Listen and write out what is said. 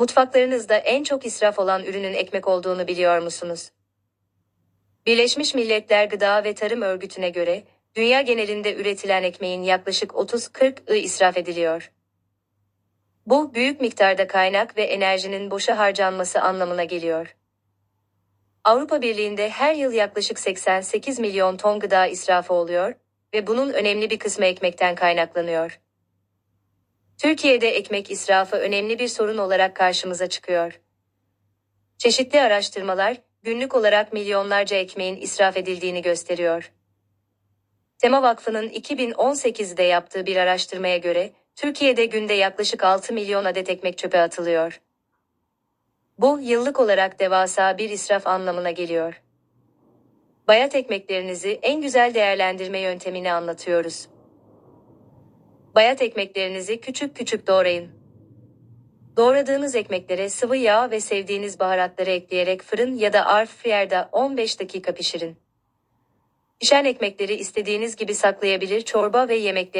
Mutfaklarınızda en çok israf olan ürünün ekmek olduğunu biliyor musunuz? Birleşmiş Milletler Gıda ve Tarım Örgütü'ne göre, dünya genelinde üretilen ekmeğin yaklaşık 30-40'ı israf ediliyor. Bu, büyük miktarda kaynak ve enerjinin boşa harcanması anlamına geliyor. Avrupa Birliği'nde her yıl yaklaşık 88 milyon ton gıda israfı oluyor ve bunun önemli bir kısmı ekmekten kaynaklanıyor. Türkiye'de ekmek israfı önemli bir sorun olarak karşımıza çıkıyor. Çeşitli araştırmalar günlük olarak milyonlarca ekmeğin israf edildiğini gösteriyor. Tema Vakfı'nın 2018'de yaptığı bir araştırmaya göre Türkiye'de günde yaklaşık 6 milyon adet ekmek çöpe atılıyor. Bu yıllık olarak devasa bir israf anlamına geliyor. Bayat ekmeklerinizi en güzel değerlendirme yöntemini anlatıyoruz. Bayat ekmeklerinizi küçük küçük doğrayın. Doğradığınız ekmeklere sıvı yağ ve sevdiğiniz baharatları ekleyerek fırın ya da air fryer'da 15 dakika pişirin. Pişen ekmekleri istediğiniz gibi saklayabilir çorba ve yemekleri